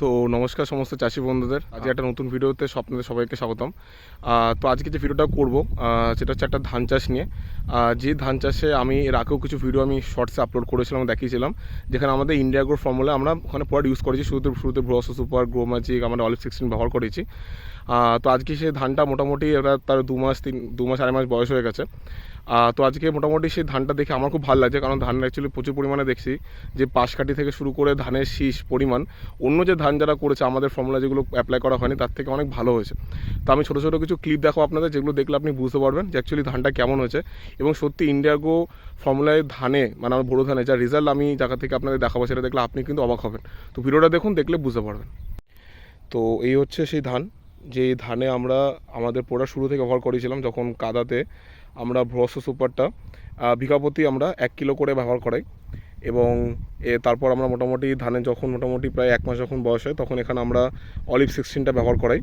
তো নমস্কার সমস্ত চাষি বন্ধুদের। আজকে একটা নতুন ভিডিওতে আপনাদের সবাইকে স্বাগতম। তো আজকে যে ভিডিওটা করব সেটা হচ্ছে একটা ধান চাষ নিয়ে। যে ধান চাষে আমি এর আগেও কিছু ভিডিও আমি শর্টসে আপলোড করেছিলাম দেখিয়েছিলাম যেখানে আমাদের ইন্ডিয়া গ্রো ফর্মুলা আমরা ওখানে প্রোডাক্ট ইউজ করেছি। শুরুতে শুরুতে ব্রস সুপার গ্রো ম্যাজিক আমরা অলিভ সিক্সটিন ব্যবহার করেছি। তো আজকে সেই ধানটা মোটামুটি ওরা তার দু মাস তিন দু মাস আড়াই মাস বয়স হয়ে গেছে। তো আজকে মোটামুটি সেই ধানটা দেখে আমার খুব ভালো লাগছে কারণ ধান অ্যাকচুয়ালি প্রচুর পরিমাণে দেখছি। যে পাশ পাশকাঠি থেকে শুরু করে ধানের শীষ পরিমাণ অন্য যে ধান যারা করেছে, আমাদের ফর্মুলা যেগুলো অ্যাপ্লাই করা হয়নি, তার থেকে অনেক ভালো হয়েছে। তো আমি ছোটো ছোটো কিছু ক্লিপ দেখাবো আপনাদের, যেগুলো দেখলে আপনি বুঝতে পারবেন যে অ্যাকচুয়ালি ধানটা কেমন হয়েছে। এবং সত্যি ইন্ডিয়াগো ফর্মুলায় ধানে মানে আমার বড়ো ধানে, যা রেজাল্ট আমি জায়গা থেকে আপনাদের দেখাবো, সেটা দেখলে আপনি কিন্তু অবাক হবেন। তো ভিডিওটা দেখুন, দেখলে বুঝতে পারবেন। তো এই হচ্ছে সেই ধান, যে ধানে আমরা, আমাদের পোড়া শুরু থেকে ব্যবহার করেছিলাম যখন কাদাতে আমরা ভ্রস সুপারটা বিঘাপতি আমরা এক কিলো করে ব্যবহার করাই। এবং এ তারপর আমরা মোটামুটি ধানের যখন মোটামুটি প্রায় এক মাস যখন বয়স হয়, তখন এখানে আমরা অলিভ সিক্সটিনটা ব্যবহার করাই।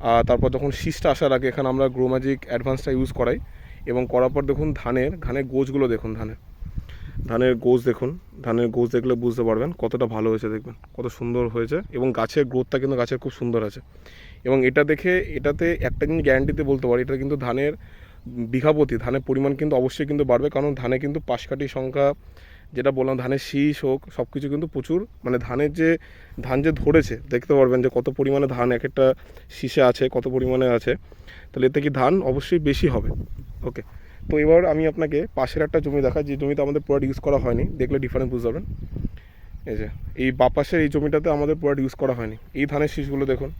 আর তারপর যখন শীষটা আসার আগে এখানে আমরা গ্রোম্যাজিক অ্যাডভান্সটা ইউজ করাই এবং করার পর দেখুন ধানের ধানের গোছগুলো দেখুন ধানের। ধানের গোছ দেখুন, ধানের গোছ দেখলে বুঝতে পারবেন কতটা ভালো হয়েছে দেখবেন, কত সুন্দর হয়েছে এবং গাছের গ্রোথটা কিন্তু গাছের খুব সুন্দর আছে। এবং এটা দেখে, এটাতে একটা জিনিস গ্যারান্টিতে বলতে পারি, এটা কিন্তু ধানের বিঘাপতি, ধানের পরিমাণ কিন্তু অবশ্যই কিন্তু বাড়বে, কারণ ধানে কিন্তু পাশকাঠির সংখ্যা যেটা বললাম, ধানের শীষ হোক সব কিছু কিন্তু প্রচুর। মানে ধানের যে, ধান যে ধরেছে, দেখতে পারবেন যে কত পরিমাণে ধান এক একটা শীষে আছে, কত পরিমাণে আছে। তাহলে এতে কি ধান অবশ্যই বেশি হবে? ওকে তো এবার আমি আপনাকে পাশের একটা জমি দেখাই যে জমিতে আমাদের প্রোডাক্ট ইউজ করা হয়নি। দেখলে ডিফারেন্স বুঝতে পারবেন। এই যে, এই বাপাশের এই জমিটাতে আমাদের প্রোডাক্ট ইউজ করা হয়নি। এই ধানের শীষগুলো দেখুন।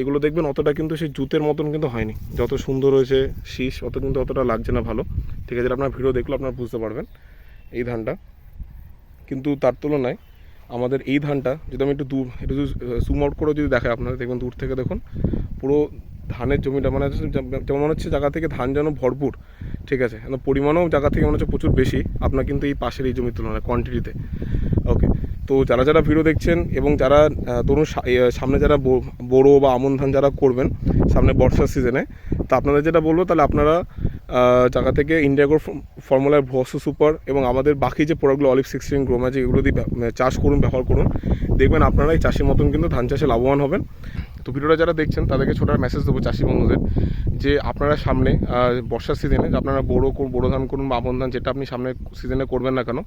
এগুলো দেখবেন অতটা কিন্তু সেই জুতের মতন কিন্তু হয়নি। যত সুন্দর হয়েছে শীষ, অত কিন্তু অতটা লাগছে না ভালো। ঠিক আছে আপনার ভিডিও দেখলে আপনারা বুঝতে পারবেন। এই ধানটা। কিন্তু তার তুলনায় আমাদের এই ধানটা, যদি আমি একটু দূর, একটু জুম আউট করে যদি দেখাই আপনারা দেখবেন দূর থেকে দেখুন, পুরো ধানের জমিটা মানে যেমন- মনে হচ্ছে জায়গা থেকে ধান যেন ভরপুর, ঠিক আছে? পরিমাণও জায়গা থেকে মনে হচ্ছে প্রচুর বেশি, আপনার কিন্তু এই পাশের এই জমির তুলনায় কোয়ান্টিটিতে ওকে তো যারা যারা ভিডিও দেখছেন এবং যারা ধরুন সা- সামনে যারা বো- বোরো বা আমন ধান যারা করবেন, সামনে বর্ষার সিজনে তা আপনাদের যেটা বলব, তাহলে আপনারা জায়গা থেকে ইন্ডিয়াগোর ফর্মুলার ভসো সুপার এবং আমাদের বাকি যে প্রোডাক্টগুলো অলিভ সিক্সটিন গ্রোমাজি এগুলো দিয়ে মানে চাষ করুন, ব্যবহার করুন। দেখবেন আপনারা এই চাষের মতন কিন্তু ধান চাষে লাভবান হবেন। তো ভিডিওটা যারা দেখছেন, তাদেরকে ছোটো মেসেজ দেবো চাষি বন্ধুদের, যে আপনারা সামনে বর্ষার সিজনে আপনারা বড়ো করুন বড়ো ধান করুন বা আমন ধান যেটা আপনি সামনে সিজনে করবেন না কেন,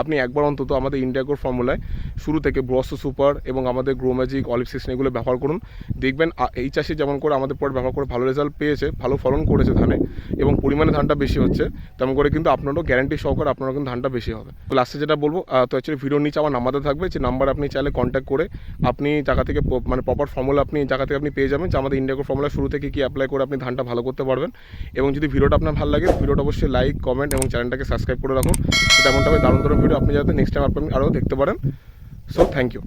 আপনি একবার অন্তত আমাদের ইন্ডিয়াগোর ফর্মুলায় শুরু থেকে ব্রস সুপার এবং আমাদের গ্রোম্যাজিক অলিভ সিক্সটিন এগুলো ব্যবহার করুন। দেখবেন এই চাষি যেমন করে আমাদের পর ব্যবহার করে ভালো রেজাল্ট পেয়েছে, ভালো ফলন করেছে ধানে এবং পরিমাণে ধানটা বেশি হচ্ছে, তেমন করে কিন্তু আপনারও গ্যারান্টি সহকারে আপনারও কিন্তু ধানটা বেশি হবে। তো লাস্টে যেটা বলব তো অ্যাকচুয়ালি ভিডিওর নিচে আমার নাম্বারটা থাকবে, যে নাম্বার আপনি চাইলে কন্ট্যাক্ট করে আপনি টাকা থেকে মানে প্রপার ফর্মুলা আপনি জায়গা থেকে আপনি পেয়ে যাবেন। যে আমাদের ইন্ডিয়াকো ফর্মুলা শুরু থেকে কি অ্যাপ্লাই করে আপনি ধানটা ভালো করতে পারবেন। এবং যদি ভিডিওটা আপনার ভালো লাগে, ভিডিওটা অবশ্যই লাইক কমেন্ট এবং চ্যানেলটাকে সাবস্ক্রাইব করে রাখুন। তেমনটা দারুণ দারুণ ভিডিও আপনি যাতে নেক্সট টাইম আপনি আরও দেখতে পারেন। So thank you